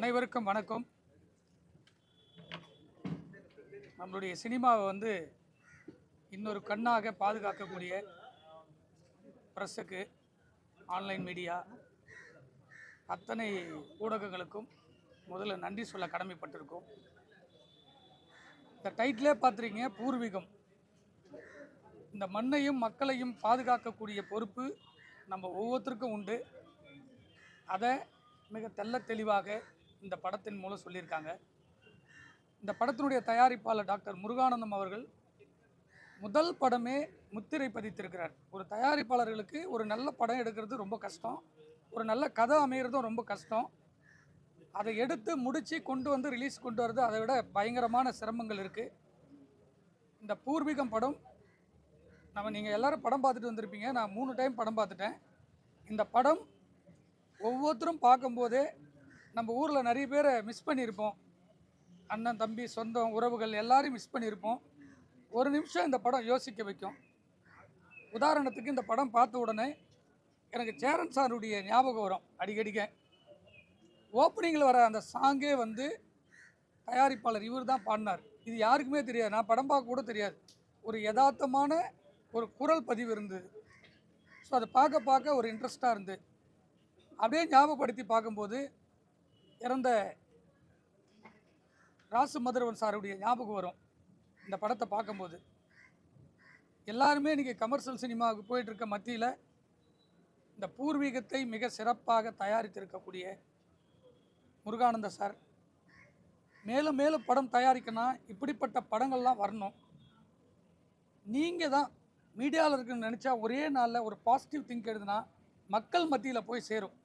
அனைவருக்கும் வணக்கம். நம்மளுடைய சினிமாவை வந்து இன்னொரு கண்ணாக பாதுகாக்கக்கூடிய ப்ரெஸ்ஸுக்கு ஆன்லைன் மீடியா அத்தனை ஊடகங்களுக்கும் முதல்ல நன்றி சொல்ல கடமைப்பட்டிருக்கோம். இந்த டைட்டிலே பார்த்துருக்கீங்க பூர்வீகம். இந்த மண்ணையும் மக்களையும் பாதுகாக்கக்கூடிய பொறுப்பு நம்ம ஒவ்வொருத்தருக்கும் உண்டு. அதை மிக தெள்ள தெளிவாக இந்த படத்தின் மூலம் சொல்லியிருக்காங்க. இந்த படத்தினுடைய தயாரிப்பாளர் டாக்டர் முருகானந்தம் அவர்கள் முதல் படமே முத்திரை பதித்திருக்கிறார். ஒரு தயாரிப்பாளர்களுக்கு ஒரு நல்ல படம் எடுக்கிறது ரொம்ப கஷ்டம். ஒரு நல்ல கதை அமைகிறதும் ரொம்ப கஷ்டம். அதை எடுத்து முடித்து கொண்டு வந்து ரிலீஸ் கொண்டு வரது அதை விட பயங்கரமான சிரமங்கள் இருக்குது இந்த பூர்வீகம் படம் நம்ம நீங்கள் எல்லோரும் படம் பார்த்துட்டு வந்திருப்பீங்க. நான் மூணு டைம் படம் பார்த்துட்டேன். இந்த படம் ஒவ்வொருத்தரும் பார்க்கும்போதே நம்ம ஊரில் நிறைய பேரை மிஸ் பண்ணியிருப்போம். அண்ணன் தம்பி சொந்தம் உறவுகள் எல்லாரையும் மிஸ் பண்ணியிருப்போம். ஒரு நிமிஷம் இந்த படம் யோசிக்க வைக்கும். உதாரணத்துக்கு இந்த படம் பார்த்த உடனே எனக்கு சேரன் சாருடைய ஞாபகம் வரும். அடிக்கடிக்க. ஓப்பனிங்கில் வர அந்த சாங்கே வந்து தயாரிப்பாளர் இவர் தான் பாடினார். இது யாருக்குமே தெரியாது. நான் படம் பார்க்க கூட தெரியாது. ஒரு யதார்த்தமான ஒரு குரல் பதிவு இருந்தது. ஸோ அதை பார்க்க பார்க்க ஒரு இன்ட்ரெஸ்ட்டாக இருந்து அப்படியே ஞாபகப்படுத்தி பார்க்கும்போது இறந்த ராசு மதுரவன் சாருடைய ஞாபகம் வரும். இந்த படத்தை பார்க்கும்போது. எல்லாருமே இன்றைக்கி கமர்ஷியல் சினிமாவுக்கு போயிட்டுருக்க மத்தியில் இந்த பூர்வீகத்தை மிக சிறப்பாக தயாரித்திருக்கக்கூடிய முருகானந்த சார். மேலும் மேலும் படம் தயாரிக்கணும் இப்படிப்பட்ட படங்கள்லாம் வரணும். நீங்கள் தான் மீடியாவில் இருக்குன்னு நினச்சா ஒரே நாளில் ஒரு பாசிட்டிவ் திங்க் எழுதுனா மக்கள் மத்தியில் போய் சேரும்.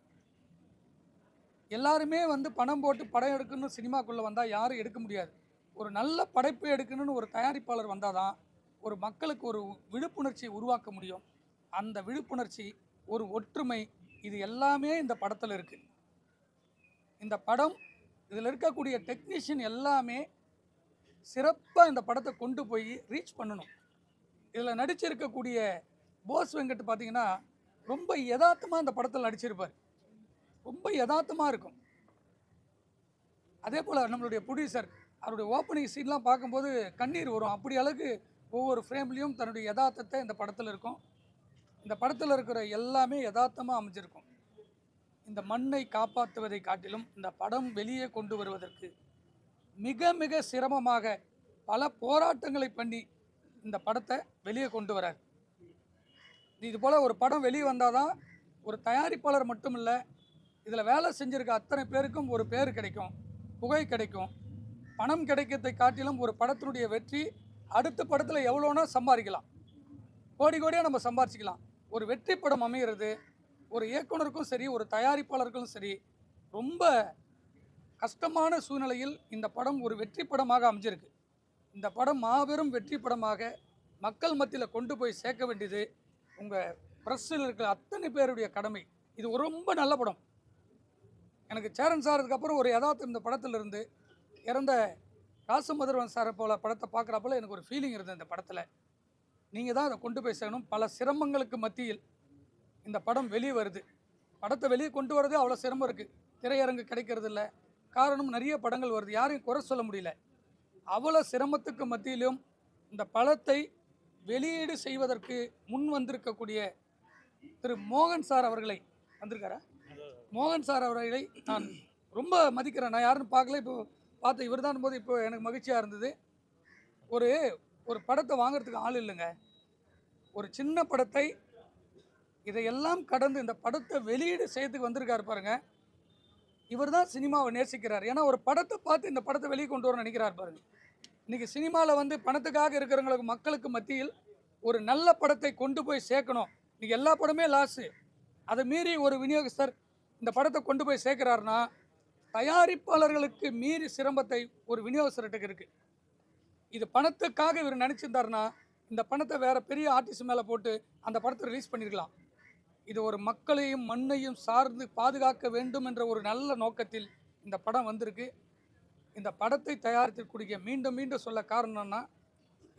எல்லாருமே வந்து பணம் போட்டு படம் எடுக்கணும்னு சினிமாக்குள்ளே வந்தால் யாரும் எடுக்க முடியாது. ஒரு நல்ல படைப்பு எடுக்கணும்னு ஒரு தயாரிப்பாளர் வந்தால் தான் ஒரு மக்களுக்கு ஒரு விழிப்புணர்ச்சியை உருவாக்க முடியும். அந்த விழிப்புணர்ச்சி ஒரு ஒற்றுமை இது எல்லாமே இந்த படத்தில் இருக்குது இந்த படம் இதில் இருக்கக்கூடிய டெக்னீஷியன் எல்லாமே சிறப்பாக இந்த படத்தை கொண்டு போய் ரீச் பண்ணணும். இதில் நடிச்சிருக்கக்கூடிய போஸ் வெங்கட் பார்த்தீங்கன்னா ரொம்ப யதார்த்தமாக அந்த படத்தில் நடிச்சிருப்பார். ரொம்ப யதார்த்தமாக இருக்கும். அதே போல் நம்மளுடைய ப்ரொடியூசர் அவருடைய ஓப்பனிங் சீன்லாம் பார்க்கும்போது கண்ணீர் வரும். அப்படி அளவுக்கு ஒவ்வொரு ஃப்ரேம்லேயும் தன்னுடைய யதார்த்தத்தை இந்த படத்தில் இருக்கும். இந்த படத்தில் இருக்கிற எல்லாமே யதார்த்தமாக அமைஞ்சிருக்கும். இந்த மண்ணை காப்பாற்றுவதை காட்டிலும் இந்த படம் வெளியே கொண்டு வருவதற்கு மிக மிக சிரமமாக பல போராட்டங்களை பண்ணி இந்த படத்தை வெளியே கொண்டு வரார் இது போல் ஒரு படம் வெளியே வந்தால் தான் ஒரு தயாரிப்பாளர் மட்டும் இல்லை இதில் வேலை செஞ்சுருக்க அத்தனை பேருக்கும் ஒரு பேர் கிடைக்கும் புகை கிடைக்கும். பணம் கிடைக்கிறதை காட்டிலும் ஒரு படத்தினுடைய வெற்றி அடுத்த படத்தில் எவ்வளோனா சம்பாதிக்கலாம். கோடி கோடியாக நம்ம சம்பாரிச்சிக்கலாம் ஒரு வெற்றி படம் அமைகிறது ஒரு இயக்குனருக்கும் சரி ஒரு தயாரிப்பாளருக்கும் சரி ரொம்ப கஷ்டமான சூழ்நிலையில் இந்த படம் ஒரு வெற்றி படமாக அமைஞ்சிருக்கு. இந்த படம் மாபெரும் வெற்றி படமாக மக்கள் மத்தியில் கொண்டு போய் சேர்க்க வேண்டியது உங்கள் ப்ரெஸ்ஸில் இருக்கிற அத்தனை பேருடைய கடமை. இது ரொம்ப நல்ல படம். எனக்கு சேரன் சார் அதுக்கப்புறம் ஒரு யதார்த்தம் இந்த படத்திலிருந்து இறந்த ராசமதுரவன் சாரை போல படத்தை பார்க்குறப்பல எனக்கு ஒரு ஃபீலிங் இருந்தது இந்த படத்தில். நீங்கள் தான் அதை கொண்டு போய் சேரணும். பல சிரமங்களுக்கு மத்தியில் இந்த படம் வெளியே வருது. படத்தை வெளியே கொண்டு வரதே அவ்வளோ சிரமம் இருக்குது திரையரங்கு கிடைக்கிறது இல்லை காரணம் நிறைய படங்கள் வருது. யாரையும் குறை சொல்ல முடியல. அவ்வளோ சிரமத்துக்கு மத்தியிலும் இந்த படத்தை வெளியீடு செய்வதற்கு முன் வந்திருக்கக்கூடிய திரு மோகன் சார் அவர்களை வந்திருக்காரா? மோகன் சார் அவர்களை நான் ரொம்ப மதிக்கிறேன். நான் யாருன்னு பார்க்கல. இப்போ பார்த்து இவர் தான் போது இப்போ எனக்கு மகிழ்ச்சியாக இருந்தது. ஒரு ஒரு படத்தை வாங்குறதுக்கு ஆள் இல்லைங்க. ஒரு சின்ன படத்தை இதையெல்லாம் கடந்து இந்த படத்தை வெளியீடு செய்யறதுக்கு வந்திருக்காரு பாருங்க. இவர் தான் சினிமாவை நேசிக்கிறார். ஏன்னா ஒரு படத்தை பார்த்து இந்த படத்தை வெளியே கொண்டு வரணும் நினைக்கிறார் பாருங்க. இன்னைக்கு சினிமாவில் வந்து பணத்துக்காக இருக்கிறவங்களுக்கு மக்களுக்கு மத்தியில் ஒரு நல்ல படத்தை கொண்டு போய் சேர்க்கணும். இன்னைக்கு எல்லா படமே லாஸு அதை மீறி ஒரு விநியோகஸ்தர் இந்த படத்தை கொண்டு போய் சேர்க்குறாருன்னா தயாரிப்பாளர்களுக்கு மீறி சிரமத்தை ஒரு விநியோகஸ்தர்கிட்ட இருக்குது இது பணத்துக்காக இவர் நினச்சிருந்தாருன்னா இந்த பணத்தை வேறு பெரிய ஆர்டிஸ்ட் மேலே போட்டு அந்த படத்தை ரிலீஸ் பண்ணியிருக்கலாம் இது ஒரு மக்களையும் மண்ணையும் சார்ந்து பாதுகாக்க வேண்டும் என்ற ஒரு நல்ல நோக்கத்தில் இந்த படம் வந்திருக்கு. இந்த படத்தை தயாரித்திருக்கூடிய மீண்டும் மீண்டும் சொல்ல காரணம்னா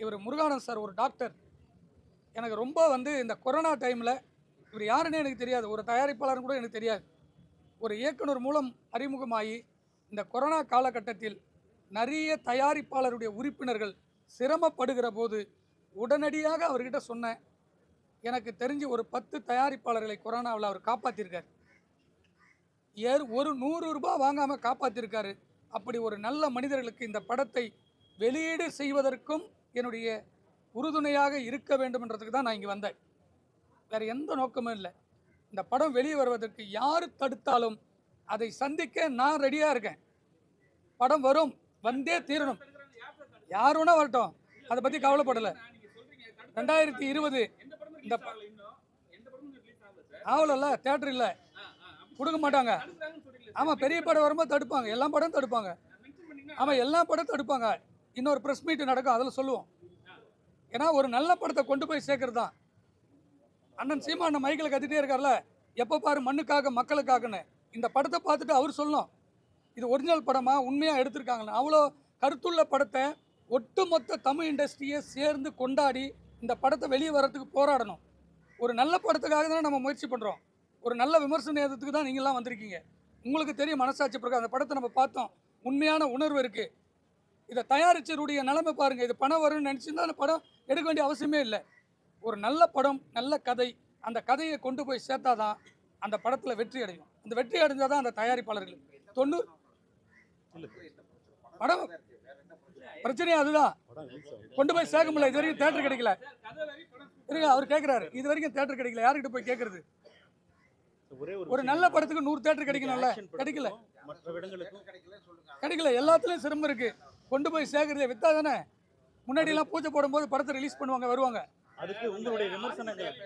இவர் முருகானந்த் சார் ஒரு டாக்டர். எனக்கு ரொம்ப வந்து இந்த கொரோனா டைமில் இவர் யாருன்னே எனக்கு தெரியாது. ஒரு தயாரிப்பாளர்னு கூட எனக்கு தெரியாது. ஒரு இயக்குனர் மூலம் அறிமுகமாகி இந்த கொரோனா காலகட்டத்தில் நிறைய தயாரிப்பாளருடைய உறுப்பினர்கள் சிரமப்படுகிற போது உடனடியாக அவர்கிட்ட சொன்னேன். எனக்கு தெரிஞ்சு ஒரு பத்து தயாரிப்பாளர்களை கொரோனாவில் அவர் காப்பாற்றிருக்கார் ஏர் ஒரு நூறு ரூபாய் வாங்காமல் காப்பாற்றிருக்காரு அப்படி ஒரு நல்ல மனிதர்களுக்கு இந்த படத்தை வெளியீடு செய்வதற்கும் என்னுடைய உறுதுணையாக இருக்க வேண்டும்ன்றதுக்கு தான் நான் இங்கே வந்தேன். வேறு எந்த நோக்கமும் இல்லை. இந்த படம் வெளியே வருவதற்கு யார் தடுத்தாலும் அதை சந்திக்க நான் ரெடியாக இருக்கேன். படம் வரும் வந்தே தீரணும். யார் வேணா வரட்டும் அதை பற்றி கவலைப்படலை. ரெண்டாயிரத்தி இருபது இந்த ப- ஆகலல்ல தேட்டர் இல்லை. கொடுக்க மாட்டாங்க. ஆமாம் பெரிய படம் வரும்போது தடுப்பாங்க. எல்லா படம் தடுப்பாங்க. ஆமாம் எல்லா படம் தடுப்பாங்க. இன்னொரு ப்ரெஸ் மீட் நடக்கும் அதில் சொல்லுவோம். ஏன்னா ஒரு நல்ல படத்தை கொண்டு போய் சேர்க்கறது தான் அண்ணன் சீமா அண்ணன் மைக்கில் கத்திட்டே இருக்கார்ல எப்போ பாரு மண்ணுக்காக மக்களுக்காகன்னு. இந்த படத்தை பார்த்துட்டு அவர் சொல்லணும். இது ஒரிஜினல் படமா உண்மையாக எடுத்திருக்காங்கன்னு. அவ்வளோ கருத்துள்ள படத்தை ஒட்டுமொத்த தமிழ் இண்டஸ்ட்ரியை சேர்ந்து கொண்டாடி இந்த படத்தை வெளியே வர்றதுக்கு போராடணும். ஒரு நல்ல படத்துக்காக தானே நம்ம முயற்சி பண்ணுறோம் ஒரு நல்ல விமர்சன நேரத்துக்கு தான் நீங்களாம் வந்திருக்கீங்க. உங்களுக்கு தெரியும் மனசாட்சி பிறகு அந்த படத்தை நம்ம பார்த்தோம். உண்மையான உணர்வு இருக்குது இதை தயாரிச்சருடைய நிலைமை பாருங்கள் இது பணம் வரும்னு நினச்சிருந்தா அந்த படம் எடுக்க வேண்டிய அவசியமே இல்லை. ஒரு நல்ல படம் நல்ல கதை அந்த கதையை கொண்டு போய் சேர்த்தாதான் அந்த படத்தில் வெற்றி அடையும். அந்த வெற்றி அடைஞ்சால் தான் அந்த தயாரிப்பாளர்கள் தொண்ணூறு படம் பிரச்சனையே அதுதான். கொண்டு போய் சேர்க்க முடியல. இது வரைக்கும் தேட்டர் கிடைக்கல. இருங்க அவர் கேட்குறாரு இது வரைக்கும் தேட்டர் கிடைக்கல. யார்கிட்ட போய் கேட்கறது ஒரு நல்ல படத்துக்கு நூறு தேட்டர் கிடைக்கணும்ல? கிடைக்கல. கிடைக்கல. எல்லாத்துலேயும் சிரமம் இருக்கு. கொண்டு போய் சேர்க்கறதே வித்தா தானே முன்னாடி எல்லாம் பூஜை போடும்போது படத்தை ரிலீஸ் பண்ணுவாங்க வருவாங்க. அதுக்கு உங்களுடைய விமர்சனங்கள்.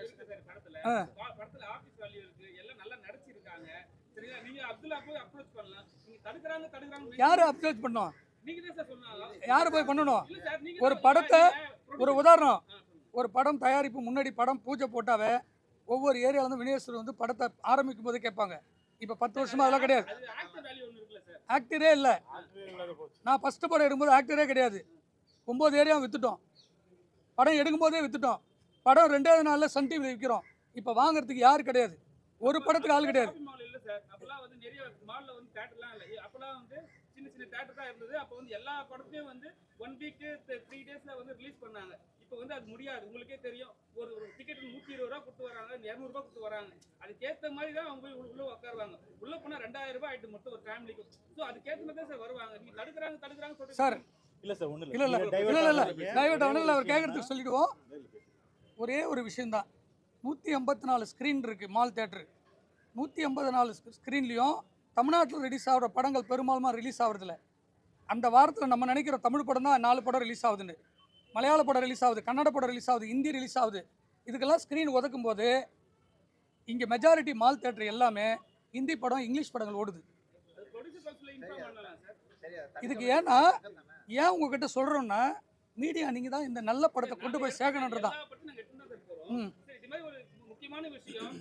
ஆ. படத்துல ஆபீஸ் வேல்யூ இருக்கு எல்லாம் நல்லா நடிச்சிருக்காங்க. சரிங்களா? நீங்க அப்துல்லா போய் அப்ரோச் பண்ணலாம். நீங்க தடுக்கறாங்க தடுக்கறாங்க யாரு அப்ரோச் பண்ணோம்? யாரு போய் பண்ணணும்? ஒரு படத்தை. ஒரு உதாரணம். ஒரு படம் தயாரிப்பு முன்னாடி படம் பூஜை போட்டாவே ஒவ்வொரு ஏரியால இருந்து விநியோகஸ்தர் வந்து படத்தை ஆரம்பிக்கும் போது கேட்பாங்க. இப்போ பத்து வருஷமா அதெல்லாம் கிடையாது. ஆக்டர் வேல்யூ ஒன்று இருக்குல்ல சார் ஆக்டரே இல்லை. நான் ஃபஸ்ட்டு படம் எடுக்கும்போது ஆக்டரே கிடையாது. ஒம்பது ஏரியா விற்றுட்டோம் படம் எடுக்கும்போதே விற்றுட்டோம் படம் ரெண்டாவது நாளில் சன் டிவியில் விற்கிறோம் இப்போ வாங்குறதுக்கு யார் கிடையாது. ஒரு படத்துக்கு ஆள் கிடையாது. ஷாப்பிங் மால் இல்ல சார் அப்பெல்லாம் வந்து நிறைய மால்ல வந்து தேட்டர்லாம் இல்ல. அப்பெல்லாம் வந்து சின்ன சின்ன தேட்டர் தான் இருந்தது. அப்போ வந்து எல்லா படத்தையும் வந்து ஒன் வீக் த்ரீ டேஸ்ல வந்து ரிலீஸ் பண்ணாங்க. இப்போ வந்து அது முடியாது. உங்களுக்கே தெரியும். ஒரு ஒரு டிக்கெட் நூற்றி இருபது ரூபா கொடுத்து வராங்க இரநூறுபா கொடுத்து வராங்க. அதுக்கேற்ற மாதிரி தான் அவங்க போய் உள்ள- உட்காருவாங்க உள்ள போனா ரெண்டாயிரம் ரூபாய் ஆயிட்டு மொத்தம் ஒரு ஃபேமிலிக்கு ஸோ அதுக்கேற்ற மாதிரி தான் சார் வருவாங்க. நீங்க தடுக்கிறாங்க தடுக்கிறாங்க சொல்றீங்க. சார் இல்ல சார் ஒண்ணு இல்லை. இல்லை இல்லை இல்லை இல்லை. டைவர்ட் ஆகணும் அவர் கேட்குறதுக்கு சொல்லிடுவோம். ஒரே ஒரு விஷயந்தான் நூற்றி ஐம்பத்தி நாலு ஸ்க்ரீன் இருக்குது மால் தேட்டரு நூற்றி ஐம்பது நாலு ஸ்க்ரீன்லேயும் தமிழ்நாட்டில் ரிலீஸ் ஆகிற படங்கள் பெரும்பாலுமா ரிலீஸ் ஆகுறதில்ல. அந்த வாரத்தில் நம்ம நினைக்கிற தமிழ் படம் தான் நாலு படம் ரிலீஸ் ஆகுதுன்னு. மலையாள படம் ரிலீஸ் ஆகுது கன்னட படம் ரிலீஸ் ஆகுது ஹிந்தி ரிலீஸ் ஆகுது. இதுக்கெல்லாம் ஸ்க்ரீன் ஒதுக்கும் போது இங்கே மெஜாரிட்டி மால் தேட்டர் எல்லாமே ஹிந்தி படம் இங்கிலீஷ் படங்கள் ஓடுது. அது ப்ரொடியூசர் கவுன்சில் இன்ஃபார்ம் பண்ணலாம் சார். இதுக்கு ஏன்னா ஏன் உங்ககிட்ட சொல்கிறோன்னா மீடியா நீங்கள் தான் இந்த நல்ல படத்தை கொண்டு போய் சேர்க்கணுன்றது. தான் எல்லா படத்தையும் நாங்க எடுத்துன்னு தான் சார் போறோம். ம். சரி இது மாதிரி ஒரு முக்கியமான விஷயம்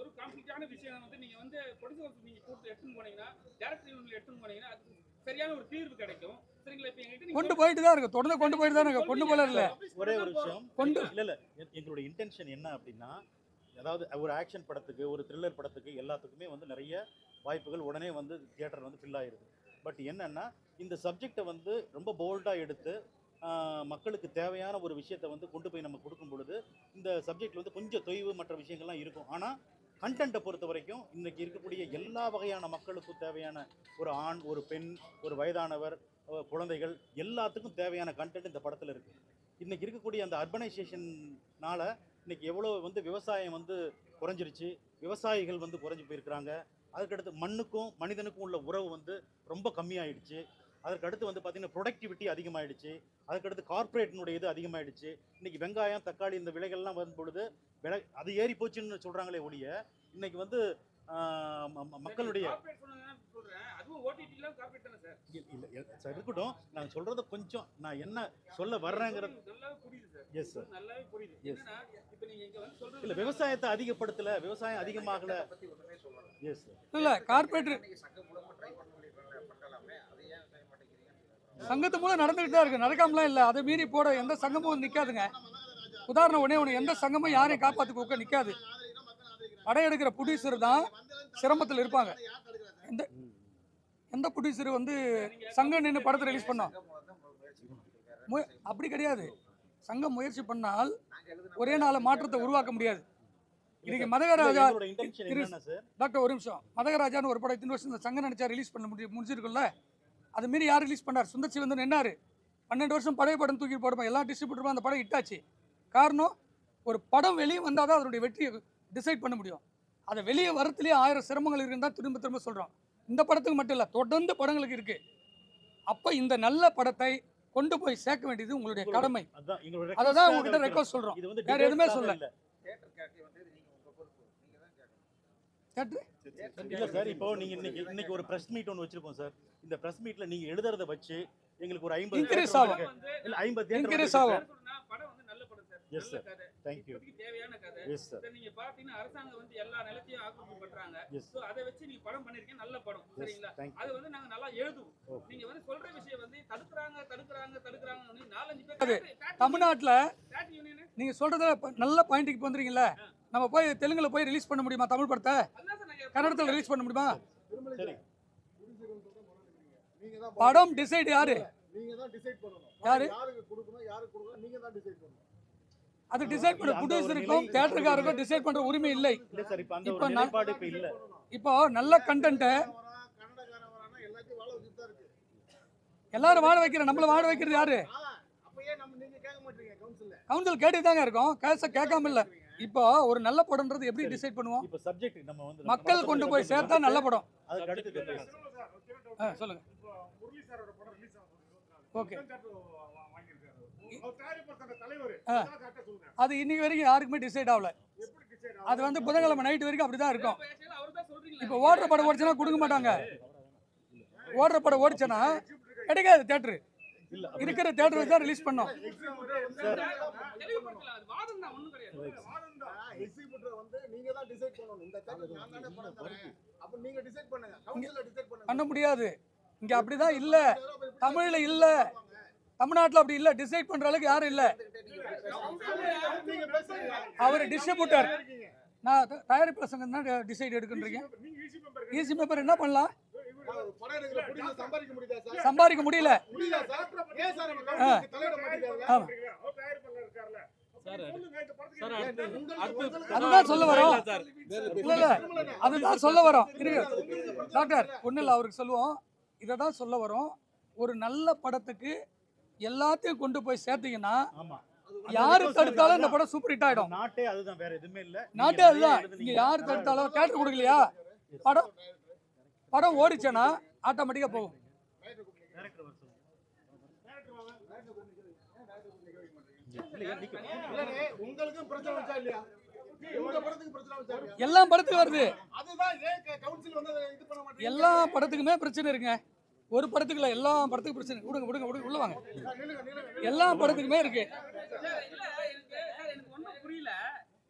ஒரு காம்ப்ளிகான விஷயம் வந்து நீங்க வந்து ப்ரொடியூசர் நீங்க கூப்பிட்டு எடுத்துன்னு போனீங்கன்னா டேரக்டர் எடுத்துன்னு போனீங்கன்னா அது சரியான ஒரு தீர்வு கிடைக்கும். கொண்டு போயிட்டு தான் இருக்கு. தொடர்ந்து கொண்டு போயிட்டு தான் இருக்கு. கொண்டு போல இல்லை ஒரே ஒரு விஷயம். கொண்டு இல்ல இல்ல இன்டென்ஷன் என்ன அப்படின்னா அதாவது ஒரு ஆக்ஷன் படத்துக்கு ஒரு த்ரில்லர் படத்துக்கு எல்லாத்துக்குமே வந்து நிறைய வாய்ப்புகள் உடனே வந்து தியேட்டர் வந்து ஃபில் ஆயிருது. பட் என்னென்னா இந்த சப்ஜெக்டை வந்து ரொம்ப போல்டாக எடுத்து மக்களுக்கு தேவையான ஒரு விஷயத்தை வந்து கொண்டு போய் நம்ம கொடுக்கும் பொழுது இந்த சப்ஜெக்டில் வந்து கொஞ்சம் தொய்வு மற்ற விஷயங்கள்லாம் இருக்கும். ஆனால் கண்டென்ட்டை பொறுத்த வரைக்கும் இன்றைக்கி இருக்கக்கூடிய எல்லா வகையான மக்களுக்கும் தேவையான ஒரு ஆண் ஒரு பெண் ஒரு வயதானவர் குழந்தைகள் எல்லாத்துக்கும் தேவையான கண்டென்ட் இந்த படத்தில் இருக்குது இன்றைக்கி இருக்கக்கூடிய அந்த அர்பனைசேஷன்னால் இன்றைக்கி எவ்வளோ வந்து விவசாயம் வந்து குறைஞ்சிருச்சு விவசாயிகள் வந்து குறைஞ்சி போயிருக்கிறாங்க அதுக்கடுத்து மண்ணுக்கும் மனிதனுக்கும் உள்ள உறவு வந்து ரொம்ப கம்மியாயிடுச்சு. அதற்கடுத்து வந்து பார்த்திங்கன்னா ப்ரொடக்டிவிட்டி அதிகமாயிடுச்சு. அதுக்கடுத்து கார்ப்பரேட்டினுடைய இது அதிகமாயிடுச்சு. இன்றைக்கி வெங்காயம் தக்காளி இந்த விலைகள்லாம் வரும் பொழுது விலை அது ஏறி போச்சுன்னு சொல்கிறாங்களே ஒழிய இன்றைக்கி வந்து மக்களுடைய கார்பரேட் சார். இல்ல, இல்ல, சார் இருக்கட்டும். நான் சொல்கிறத கொஞ்சம் நான் என்ன சொல்ல வர்றேங்கிறது நல்லாவே புரியுது சார். எஸ் சார் நல்லாவே புரியுது. Yes. என்னன்னா இப்போ நீங்க இங்க வந்து சொல்றது இல்லை விவசாயத்தை அதிகப்படுத்தல விவசாயம் அதிகமாகல. எஸ் சார் இல்லை கார்பரேட்டர் சங்கத்து மூலம் நடந்துகிட்டு தான் இருக்கு. நடக்காமலாம் இல்லை. அதை மீறி போட எந்த சங்கமும் நிற்காதுங்க உதாரணம் ஒண்ணே ஒன்று எந்த சங்கமும் யாரையும் காப்பாற்றி கொடுக்க நிற்காது படம் எடுக்கிற ப்ரொடியூசர் தான் சிரமத்தில் இருப்பாங்க. எந்த எந்த ப்ரொடியூசர் வந்து சங்கம் நின்று படத்தை ரிலீஸ் பண்ணோம் அப்படி கிடையாது. சங்கம் முயற்சி பண்ணால் ஒரே நாள் மாற்றத்தை உருவாக்க முடியாது. இன்னைக்கு மதகராஜா டாக்டர் ஒரு நிமிஷம். மதகராஜான்னு ஒரு படம் இத்தனை வருஷம் சங்கம் நினைச்சா ரிலீஸ் பண்ண முடி முடிஞ்சிருக்குல்ல அது மாரி யார் ரிலீஸ் பண்ணார்? சுந்தர் சி வந்து நின்னாரு பன்னெண்டு வருஷம் பழைய படம் தூக்கி போடுமா எல்லா டிஸ்ட்ரிபியூட்டரும் அந்த படம் இட்டாச்சு காரணம் ஒரு படம் வெளியே வந்தால் தான் அதனுடைய வெற்றியை டிசைட் பண்ண முடியும். அதை வெளியே வரத்துலேயே ஆயிரம் சிரமங்கள் இருக்குன்னு தான் திரும்ப திரும்ப சொல்கிறோம் இந்த படத்துக்கு மட்டும் இல்லை தொடர்ந்து படங்களுக்கு இருக்குது அப்போ இந்த நல்ல படத்தை கொண்டு போய் சேர்க்க வேண்டியது உங்களுடைய கடமை. அதை தான் உங்ககிட்ட. ரெக்வஸ்ட் சொல்கிறோம் வேற எதுவுமே சொல்லல. இல்ல. சார் இப்போ நீங்க இன்னைக்கு இன்னைக்கு ஒரு பிரஸ் மீட் ஒன்று வச்சிருக்கோம் சார். இந்த பிரஸ் மீட்ல நீங்க எழுதுறத வச்சு எங்களுக்கு ஒரு ஐம்பது theatre ஆகும். இல்ல ஐம்பது தேட்டர் ஆகும். என்ன சொல்றேன்னா, படம் வந்து படம் சார் தேங்க்யூ தேவையான கதை. எஸ் சார் நீங்க பாத்தீங்கன்னா அரசாங்கம் வந்து எல்லா நிலத்தையும் ஆக்கிரமிப்பு பண்றாங்க எஸ் சோ அதை வச்சு நீங்க படம் பண்ணிருக்கீங்க. நல்ல படம். எஸ் சரிங்களா? அது வந்து நாங்க நல்லா எழுதுவோம். நீங்க வந்து சொல்ற விஷயம் வந்து தடுக்குறாங்க தடுக்குறாங்க தடுக்குறாங்க நாலஞ்சு பேர் தமிழ்நாட்டில் நீங்கள் சொல்கிறத நல்ல பாயிண்ட்டுக்கு இப்போ நம்ம போய் தெலுங்குல போய் ரிலீஸ் பண்ண முடியுமா தமிழ் படத்தை? நாங்க கன்னடத்தில் ரிலீஸ் பண்ண முடியுமா? நீங்க படம் டிசைட் யாரு? நீங்க தான் டிசைட் பண்ணணும். யாரு? யாருக்கு கொடுக்கணும் யாருக்கு கொடுக்கணும் நீங்க தான் டிசைட் பண்ணணும். அது டிசைட் பண்ண ப்ரொடியூசருக்கும் தேட்டருக்காருக்கும் டிசைட் பண்ணுற உரிமை இல்லை. இப்போ அந்த இப்ப நல்ல கண்டென்ட்டை எல்லாரும் வாழ வைக்கிற நம்மள வாழ வைக்கிறது யாரு? கவுன்சில் கேட்டு தாங்க இருக்கோம் கேச கேட்காம இல்லை. இப்போ ஒரு நல்ல படம்ன்றது எப்படி டிசைட் பண்ணுவோம்? இப்போ சப்ஜெக்ட் நம்ம வந்து மக்கள் கொண்டு போய் சேர்த்தா நல்ல படம். சொல்லுங்க. முரளி சாரோட படம் ரிலீஸ் ஆகும் ஓகே. அது இன்னைக்கு வரைக்கும் யாருக்குமே டிசைட் ஆகல. அது வந்து புதன்கிழமை நைட் வரைக்கும் அப்படி தான் இருக்கும் இப்போ ஓடுற படம் ஓடிச்சுன்னா கொடுக்க மாட்டாங்க. ஓடுற படம் ஓடிச்சுன்னா கிடைக்காது தேட்டரு. இல்ல இருக்கிற தேட்டர் தான் ரிலீஸ் பண்ணோம் தெளிவுபடுத்தலாம். அது வாதம் தான் ஒண்ணும் கிடையாது. எக்ஸிபியூட்டர் வந்து நீங்க தான் டிசைட் பண்ணணும். இந்த தேட்டர் நான் தானே படம் தரேன். அப்ப நீங்க டிசைட் பண்ணுங்க. கவுன்சில்ல டிசைட் பண்ணுங்க. பண்ண முடியாது. இங்க அப்படிதான் இல்ல. தமிழ்ல இல்ல. தமிழ்நாட்டில் அப்படி இல்லை. டிசைட் பண்ற அளவுக்கு யாரும் இல்லை. அவர் டிஸ்ட்ரிபியூட்டர் நான் தயாரிப்பு சங்கம் தான் டிசைட் எடுக்கின்றீங்க. ஈசி பேப்பர் என்ன பண்ணலாம்? சம்பாதிக்க முடியல. சார் ஆமா. அதுதான் சொல்ல வரோம். இல்ல இல்ல. அதுதான் சொல்ல வரோம். டாக்டர் ஒன்றும் இல்லை. அவருக்கு சொல்லுவோம். இதை தான் சொல்ல வரோம். ஒரு நல்ல படத்துக்கு எல்லாத்தையும் கொண்டு போய் சேர்த்தீங்கன்னா ஆமா. யாரு தடுத்தாலும் இந்த படம் சூப்பர் ஹிட் ஆயிடும். நாட்டே அதுதான் வேற எதுவுமே இல்ல. நாட்டே அதுதான். இங்க யாரு தடுத்தாலும் தேட்டர் கொடுக்கலையா? படம் படம் ஓடிச்சேன்னா ஆட்டோமேட்டிக்கா போகும். படத்துக்கு எல்லா படத்துக்கும் வருது. அதுதான் ஏன் க- கவுன்சில் வந்து அதை இது பண்ண மாட்டேங்குது. எல்லா படத்துக்குமே பிரச்சனை இருக்குங்க. ஒரு படத்துக்கு இல்ல எல்லா படத்துக்கும் பிரச்சனை. விடுங்க விடுங்க விடுங்க உள்ள வாங்க. எல்லா படத்துக்குமே இருக்கு. புரியல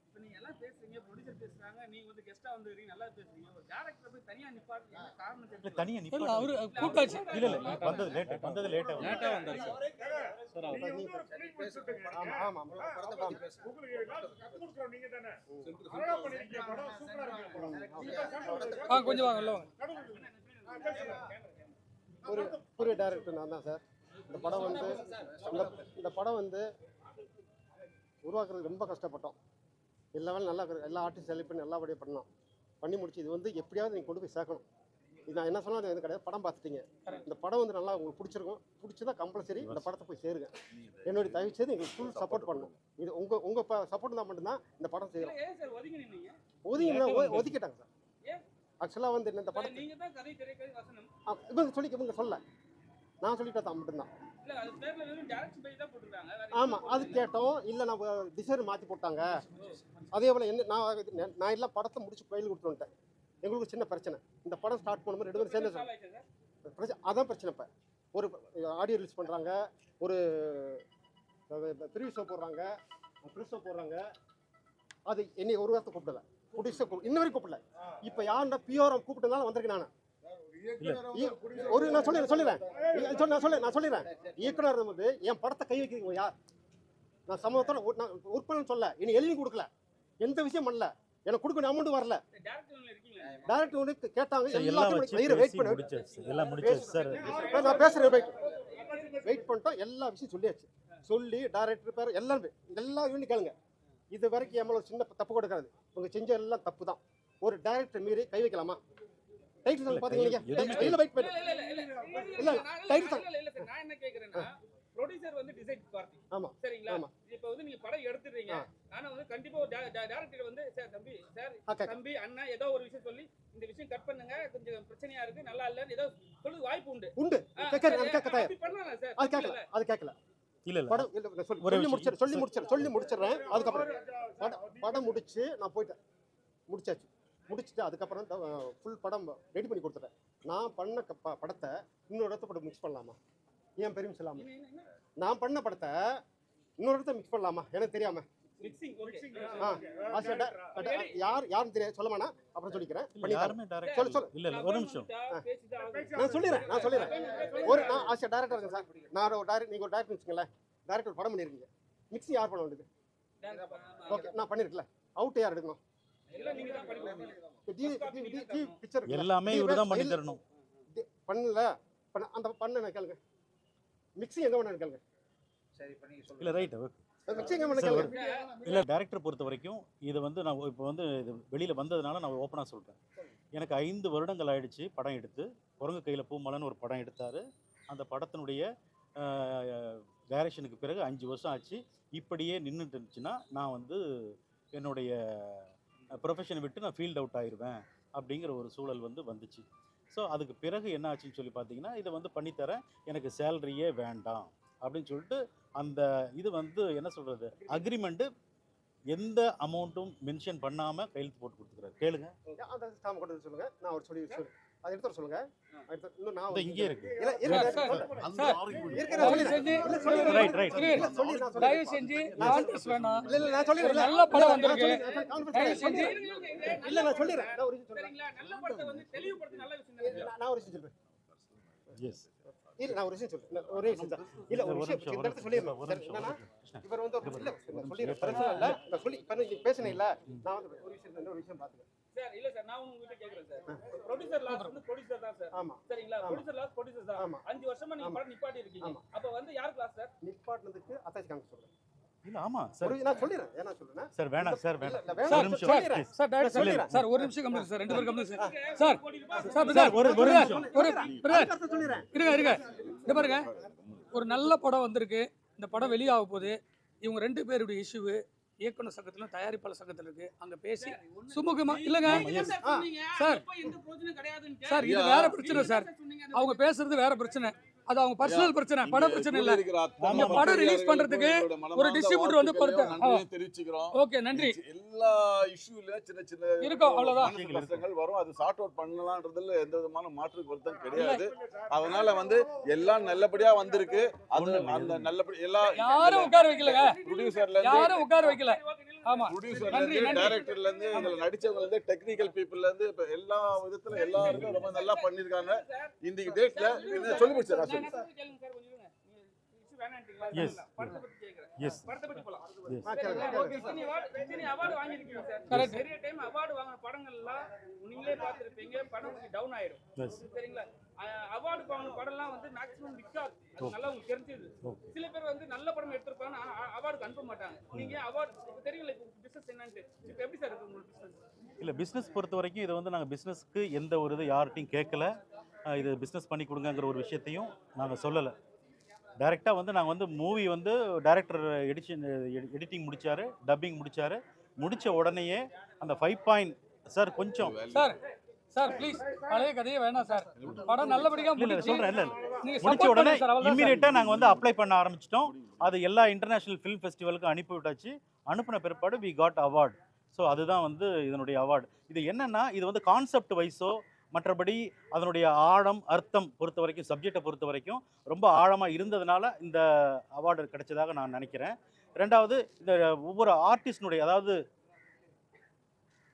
இப்ப நீங்க எல்லாம் பேசுறீங்க ப்ரொடியூசர் பேசுறாங்க நீங்க வந்து கெஸ்டா வந்து இருக்கீங்க நல்லா பேசுறீங்க ஒரு டேரக்டர் போய் தனியா நிப்பாட்டு என்ன காரணம் இல்ல, தெரியல தனியா இல்ல நிப்பாட்டு. அவரு கூட்டாச்சு இல்ல இல்ல வந்தது லேட் வந்தது லேட்டா லேட்டா வந்தாரு ஆமா. ஆமா ஆ கொஞ்சம் வாங்க ஒரு புரிய டைரக்டர் நான் தான் சார். இந்த படம் வந்து இந்த இந்த படம் வந்து உருவாக்குறதுக்கு ரொம்ப கஷ்டப்பட்டோம். எல்லா வேலையும் நல்லா. எல்லா ஆர்டிஸ்ட் செலக்ட் பண்ணி நல்லபடியாக பண்ணோம். பண்ணி முடிச்சு இது வந்து எப்படியாவது நீங்கள் கொண்டு போய் சேர்க்கணும். இது நான் என்ன சொன்னாலும் இது கிடையாது. படம் பார்த்துட்டீங்க. இந்த படம் வந்து நல்லா உங்களுக்கு பிடிச்சிருக்கும். பிடிச்சதா கம்பல்சரி இந்த படத்தை போய் சேருங்க. என்னுடைய தயவு செய்து எங்களுக்கு ஃபுல் சப்போர்ட் பண்ணணும் இது உங்கள் உங்கள் சப்போர்ட் இருந்தால் மட்டும்தான் இந்த படம் செய்யணும் ஏன் சார் ஒதுங்கி நின்னீங்க? ஒதுங்கி ஒதுக்கிட்டாங்க சார்? ஆக்சுவலாக வந்து இந்த படம் இவங்க சொல்லி இவங்க சொல்ல. நான் சொல்லிட்டா தான் மட்டும்தான். ஆமாம் அது கேட்டோம். இல்லை நான் டிசைன் மாற்றி போட்டாங்க. அதே போல் என்ன நான் நான் எல்லாம் படத்தை முடிச்சு கோயில் கொடுத்து வந்துட்டேன். எங்களுக்கு சின்ன பிரச்சனை. இந்த படம் ஸ்டார்ட் பண்ணும்போது ரெண்டு பேரும் சேர்ந்து பிரச்சனை அதான் பிரச்சனை இப்போ. ஒரு ஆடியோ ரிலீஸ் பண்ணுறாங்க ஒரு ப்ரிவியூ ஷோ போடுறாங்க. ப்ரிவியூ ஷோ போடுறாங்க. அது என்னை ஒரு வாரத்தை கூப்பிடல. கூப்பிட இன்ன வரைக்கும் கூப்பிடல. இப்போ யாருன்னா பியோரம் கூப்பிட்டனால வந்திருக்கேன் நான். ஒரு நான் சொல்லிடுறேன் சொல்லிடுறேன். சொல்லி நான் சொல்ல நான் சொல்லிடுறேன். இயக்குனர் வந்து என் படத்தை கை வைக்கிறீங்க யார்? நான் சமூகத்தோட நான் உறுப்பினர் சொல்ல இனி எழுதி கொடுக்கல. எந்த விஷயம் பண்ணல. எனக்கு கொடுக்கணும் அமௌண்ட் வரல. டேரக்டர் வந்து கேட்டாங்க எல்லாத்தையும் வெயிட் பண்ண. நான் பேசுறேன் வெயிட் வெயிட் பண்ணிட்டோம் எல்லா விஷயம் சொல்லியாச்சு. சொல்லி டேரக்டர் பேர் எல்லாமே எல்லா யூனிட் கேளுங்க. இது வரைக்கும் என் ஒரு சின்ன தப்பு கொடுக்காது. உங்க செஞ்ச எல்லாம் தப்பு தான் ஒரு டேரக்டர் மீறி கை வைக்கலாமா? டைட்டில் இல்ல, பாத்தீங்க இல்ல வெயிட் இல்ல பண்ணு. இல்ல இல்ல இல்ல இல்ல இல்ல, இல்ல இல்ல இல்ல சார் நான் என்ன கேக்குறேன்னா ப்ரொடியூசர் வந்து டிசைட் பார்ட்டி ஆமா. சரிங்களா? ஆமா. இப்போ வந்து நீங்க படம் எடுத்துறீங்க. ஆனா வந்து கண்டிப்பா ஒரு டேரக்டர் வந்து சார் தம்பி சார் தம்பி அண்ணா ஏதோ ஒரு விஷயம் சொல்லி இந்த விஷயம் கட் பண்ணுங்க. கொஞ்சம் பிரச்சனையா இருக்கு நல்லா இல்லன்னு ஏதோ சொல்லு வாய்ப்பு உண்டு. உண்டு. சரி, அது சார் அது கேட்கல அது கேட்கல. இல்ல இல்ல. படம் இல்ல, சொல்லி. முடிச்சிடுறேன் சொல்லி முடிச்சிடுறேன் சொல்லி முடிச்சிடுறேன். அதுக்கப்புறம் படம் படம் முடிச்சு நான் போயிட்டேன். முடிச்சாச்சு. முடிச்சுட்டு அதுக்கப்புறம் ஃபுல் படம் ரெடி பண்ணி கொடுத்துட்டேன். நான் பண்ண படத்தை இன்னொரு இடத்த படம் மிக்ஸ் பண்ணலாமா? ஏன் பெருமிஸ் இல்லாம? நான் பண்ண படத்தை இன்னொரு இடத்த மிக்ஸ் பண்ணலாமா? எனக்கு தெரியாம. யார் யாருன்னு தெரியாது சொல்ல வேணாம். அப்புறம் சொல்லிக்கிறேன். பண்ணி. யாருமே சொல்லு, சொல்லு. இல்ல ஒரு நிமிஷம். நான் சொல்லிடுறேன் நான் சொல்லிடுறேன். ஒரு நான் ஆஸ் டேரக்டர் இருக்கேன் சார். நான் ஒரு டேரக்ட் நீங்கள் ஒரு டேரக்டர் வச்சுங்களேன் டேரக்டர் படம் பண்ணியிருக்கீங்க மிக்ஸி யார் பண்ண வேண்டியது? ஓகே நான் பண்ணியிருக்கல அவுட் யார் எடுக்கணும்? எல்லாம் நீங்க தான் படிக்கணும் T T T T picture எல்லாமே இவரு தான் பண்ணி தரணும். பண்ணல. பண்ண அந்த பண்ண கேளுங்க. மிக்ஸி எங்க வேணா கேளுங்க. இல்ல ரைட் மிக்ஸி இல்லை டேரக்டர் பொறுத்த வரைக்கும் இது வந்து நான் இப்போ வந்து இது வெளியில் வந்ததுனால நான் ஓப்பனாக சொல்கிறேன் எனக்கு ஐந்து வருடங்கள் ஆயிடுச்சு படம் எடுத்து. குரங்கு கையில் பூமலைன்னு ஒரு படம் எடுத்தார். அந்த படத்தினுடைய டைரக்ஷனுக்கு பிறகு அஞ்சு வருஷம் ஆச்சு. இப்படியே நின்றுட்டு இருந்துச்சுன்னா நான் வந்து என்னுடைய ப்ரொஃபஷனை விட்டு நான் ஃபீல்ட் அவுட் ஆயிடுவேன் அப்படிங்கிற ஒரு சூழல் வந்து வந்துச்சு. ஸோ அதுக்கு பிறகு என்ன ஆச்சுன்னு சொல்லி பார்த்தீங்கன்னா இதை வந்து பண்ணித்தரேன். எனக்கு சேலரியே வேண்டாம். அப்படின்னு சொல்லிட்டு அந்த இது வந்து என்ன சொல்கிறது அக்ரிமெண்ட்டு எந்த அமௌண்ட்டும் மென்ஷன் பண்ணாமல் கையெழுத்து போட்டு கொடுத்துக்கிறாரு. கேளுங்க. அந்த ஸ்டாம்ப் கொண்டு சொல்லுங்க. நான் ஒரு சொல்லி சொல்லு. அதை எடுத்து வர சொல்லுங்க. இன்னும் நான் இங்கே இருக்கு. தயவு சொல்லிடுறேன். செஞ்சு வேணாம். இல்ல, இல்ல, நான் சொல்லிடுறேன். நல்ல படம் நான் வந்திருக்கு. சொல்லிடுறேன். நான் conference தயவு செஞ்சு. சொல்லிடுறேன். இல்ல, நான் சொல்லிடுறேன். நான் ஒரு விஷயம் சொல்றேன். சரிங்களா? நல்ல படத்தை வந்து தெளிவுபடுத்த நல்ல விஷயம் தானே? நான் நான் ஒரு விஷயம் சொல்றேன். எஸ் இல்ல, நான் ஒரு விஷயம் சொல்றேன். நான் ஒரே விஷயம் தான். இல்ல, ஒரு ஒரு விஷயம் இந்த இடத்துல. ஒரு கிருஷ்ணா. இவர் வந்து ஒரு இல்ல, சொல்லிடுறேன். பிரச்சனை இல்ல. நான் சொல்லி இப்ப நீங்க பேசுனீங்க இல்ல, நான் வந்து ஒரு விஷயம் இன்னொரு விஷயம் பாத்துக்கிறேன். சார் இல்ல சார் நான் உங்ககிட்ட கேக்குறேன் சார் ப்ரொடியூசர் லாஸ் வந்து ப்ரொடியூசர் தான் சார் ஆமா சரிங்களா. ப்ரொடியூசர் லாஸ் ப்ரொடியூசர் தான் ஆமா. அஞ்சு வருஷமா நீங்க. படம் நிப்பாட்டி இருக்கீங்க. அப்ப வந்து யாருக்கு லாஸ் சார் நிப்பாட்டினதுக்கு அத்தாச்சி காமிக்க சொல்றேன். இல்லை ஆமாம் சார் ஒரு நான் சொல்லுறேன். சார் வேணாம் சார் இல்ல, வேணாம். நிமிஷம். சார் டைரக்ட் சொல்லிடுறேன். சார் ஒரு நிமிஷம் கம்ப்ளீட் சார் ரெண்டு பேரும் கம்ப்ளீட் சார் சார் சார் ஒரு- ஒரு நிமிஷம். ஒரு. இருங்க. இருங்க இந்த பாருங்க. ஒரு நல்ல படம் வந்திருக்கு. இந்த படம் வெளியாக போகுது. இவங்க ரெண்டு பேருடைய இஷ்யூ இயக்குனர் சங்கத்திலும் தயாரிப்பாளர் சங்கத்தில் இருக்கு. அங்க பேசி சுமூகமா இல்லைங்க. சார் சார் இது வேற பிரச்சனை சார் அவங்க பேசுறது வேற பிரச்சனை. அது அவங்க பர்சனல் பிரச்சனை பட பிரச்சனை இல்ல. இந்த படம் release பண்றதுக்கு ஒரு distributor வந்து. தெரிவிச்சுக்கிறோம். ஓகே நன்றி. எல்லா இஷ்யூல சின்ன சின்ன இருக்கும், அவ்வளவுதான். கஷ்டங்கள் வரும். அது சார்ட் அவுட் பண்ணலான்றதுல எந்த விதமான மாற்று கருத்தும் கிடையாது. அதனால வந்து எல்லாம் நல்லபடியா வந்திருக்கு. அது அந்த. நல்லபடி எல்லா யாரும் உட்கார வைக்கலங்க. ப்ரொடியூசர்ல இருந்து யாரும் உட்கார வைக்கல. ஆமா. ப்ரொடியூசர்ல இருந்து நன்றி. டைரக்டர்ல இருந்து இதுல நடிச்சவங்கல இருந்து டெக்னிக்கல் பீப்புள்ல இருந்து இப்ப எல்லா விதத்துல எல்லாருமே ரொம்ப நல்லா பண்ணிருக்காங்க. இந்த டேட்ல சொல்லி முடிச்சேன் எஸ் படத்தை பத்தி போலாம். இத்தனை award வாங்கியிருக்கீங்க சார். நிறைய time award வாங்கின படங்கள்லாம் நீங்களே பார்த்திருப்பீங்க, படம் down ஆயிடும். சரிங்களா? award வாங்கின படம்லாம் வந்து விக்காது. அது நல்லா உங்களுக்கு தெரிஞ்சது. சில பேர் வந்து நல்ல படம் எடுத்திருப்பாங்க, ஆனா அ- award க்கு அனுப்ப மாட்டாங்க. நீங்க award இப்ப தெரியல, இப்ப என்னன்ட்டு. இப்ப எப்படி சார் இருக்கு உங்களுக்கு business? இல்லை பிஸ்னஸ் பொறுத்த வரைக்கும் இதை வந்து நாங்கள் பிஸ்னஸ்க்கு எந்த ஒரு இது யார்கிட்டையும் கேட்கல இது பிஸ்னஸ் பண்ணி கொடுங்கங்கிற ஒரு விஷயத்தையும் நாங்கள் சொல்லலை. டைரெக்டாக வந்து நாங்கள் வந்து மூவி வந்து டைரக்டர் எடிஷன் எடிட்டிங் முடிச்சாரு டப்பிங் முடிச்சாரு. முடிச்ச உடனேயே அந்த ஃபைவ் பாயிண்ட் சார் கொஞ்சம். சார் சார் ப்ளீஸ் பழைய கதையே வேணாம் சார் படம் நல்லபடியா இல்லை இல்லை சொல்கிறேன் இல்லை நீங்க முடிச்ச உடனே. இம்மீடியட்டாக நாங்கள் வந்து அப்ளை பண்ண ஆரம்பிச்சிட்டோம். அது எல்லா இன்டர்நேஷ்னல் ஃபிலிம் ஃபெஸ்டிவலுக்கும் அனுப்பி விட்டாச்சு அனுப்பின பிற்பாடு வி காட் அவார்ட் ஸோ அதுதான் வந்து இதனுடைய அவார்டு இது என்னன்னா இது வந்து கான்செப்ட் வைஸோ மற்றபடி அதனுடைய ஆழம் அர்த்தம் பொறுத்த வரைக்கும் சப்ஜெக்டை பொறுத்த வரைக்கும் ரொம்ப ஆழமாக இருந்ததுனால இந்த அவார்டு கிடைச்சதாக நான் நினைக்கிறேன். ரெண்டாவது இந்த ஒவ்வொரு ஆர்டிஸ்டினுடைய அதாவது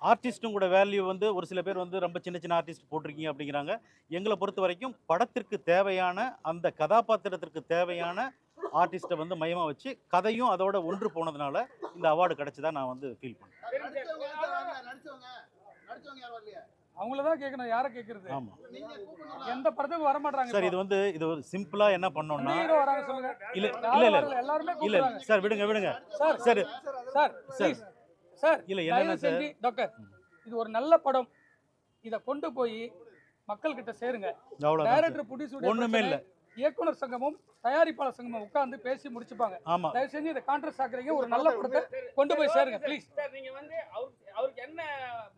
ஆர்டிஸ்ட்டும் கூட வேல்யூ வந்து ஒரு சில பேர் வந்து ரொம்ப சின்ன சின்ன ஆர்டிஸ்ட் போட்டிருக்கீங்க அப்படிங்கிறாங்க. எங்களை பொறுத்த வரைக்கும் படத்திற்கு தேவையான அந்த கதாபாத்திரத்திற்கு தேவையான ஆர்டிஸ்ட்டை வந்து மையமாக வச்சு கதையும் அதோட ஒன்று போனதுனால இந்த அவார்டு கிடைச்சதா நான் வந்து ஃபீல் பண்ணேன் சரி சார். நடிச்சவங்க நடிச்ச நடிச்சவங்க யாரும் வரலையா அவங்கள தான் கேட்கணும் யாரை கேட்கறது ஆமா. எந்த படத்துக்கு வர மாட்டாங்க சார் இது வந்து இது ஒரு சிம்பிளா என்ன பண்ணோம்னா வராங்க சொல்லுங்க. இல்ல இல்ல இல்ல எல்லாருமே இல்ல சார் விடுங்க விடுங்க. Sir sir sir please. Sir இல்ல தயவு செஞ்சு டாக்டர் இது ஒரு நல்ல படம். இத கொண்டு போய் மக்கள் கிட்ட சேருங்க சார். டைரக்டர் ப்ரொடியூசர் ஒண்ணுமே இல்ல. இயக்குனர் சங்கமும் தயாரிப்பாளர் சங்கமும் உட்கார்ந்து பேசி முடிச்சுப்பாங்க. ஆமா. தயவு செஞ்சு இதை கான்ட்ராக்ட் ஆக்குறீங்க. ஒரு நல்ல படத்தை கொண்டு போய் சேருங்க ப்ளீஸ் சார் நீங்க வந்து அவருக்கு அவருக்கு என்ன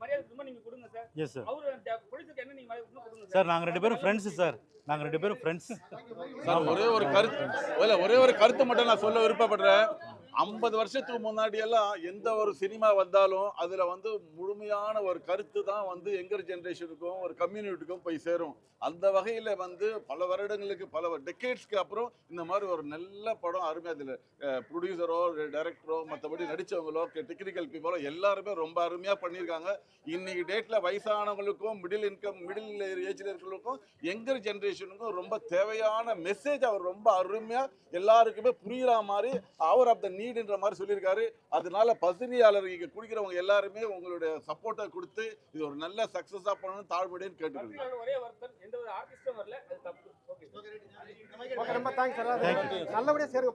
மரியாதை கொடுமோ நீங்க கொடுங்க சார். எஸ் சார் அவரு ப்ரொடியூசருக்கு என்ன நீங்க கொடுங்க சார். நாங்க ரெண்டு பேரும் ஃப்ரெண்ட்ஸ் சார் நாங்க ரெண்டு பேரும் ஃப்ரெண்ட்ஸ் சார் ஒரே ஒரு கருத்து இல்ல ஒரே ஒரு கருத்து மட்டும் நான் சொல்ல விருப்பப்படுறேன். ஐம்பது வருஷத்துக்கு முன்னாடி எல்லாம் எந்த ஒரு சினிமா வந்தாலும் அதுல வந்து முழுமையான ஒரு கருத்து தான் வந்து எங்கர் ஜென்ரேஷனுக்கும் ஒரு கம்யூனிட்டிக்கும் போய் சேரும். அந்த வகையில வந்து பல வருடங்களுக்கு பல டெக்கேட்ஸ்க்கு அப்புறம் இந்த மாதிரி ஒரு நல்ல படம் அருமையா அதில் ப்ரொடியூசரோ டைரக்டரோ மற்றபடி நடிச்சவங்களோ டெக்னிக்கல் பீப்புளோ எல்லாருமே ரொம்ப அருமையா பண்ணியிருக்காங்க. இன்னைக்கு டேட்ல வயசானவங்களுக்கும் மிடில் இன்கம் மிடில் ஏஜ்ல இருக்கிறவங்களுக்கும் எங்கர் ஜென்ரேஷனுக்கும் ரொம்ப தேவையான மெசேஜ் அவர் ரொம்ப அருமையா எல்லாருக்குமே புரியுற மாதிரி அவர் ஆஃப் த நீடுன்ற மாதிரி சொல்லியிருக்காரு. அதனால பசுமையாளர் இங்க குடிக்கிறவங்க எல்லாருமே உங்களுடைய சப்போர்ட்டை கொடுத்து இது ஒரு நல்ல சக்சஸா பண்ணணும்னு தாழ்மையுடன் கேட்டுக்கிறேன் பத்திரிகையாளர் ஒரே வருத்தம் எந்த ஒரு ஆர்டிஸ்டும் வரல அது தப்பு. ஓகே ஓகே ரொம்ப தேங்க்ஸ் சார் நல்லபடியா சேருங்க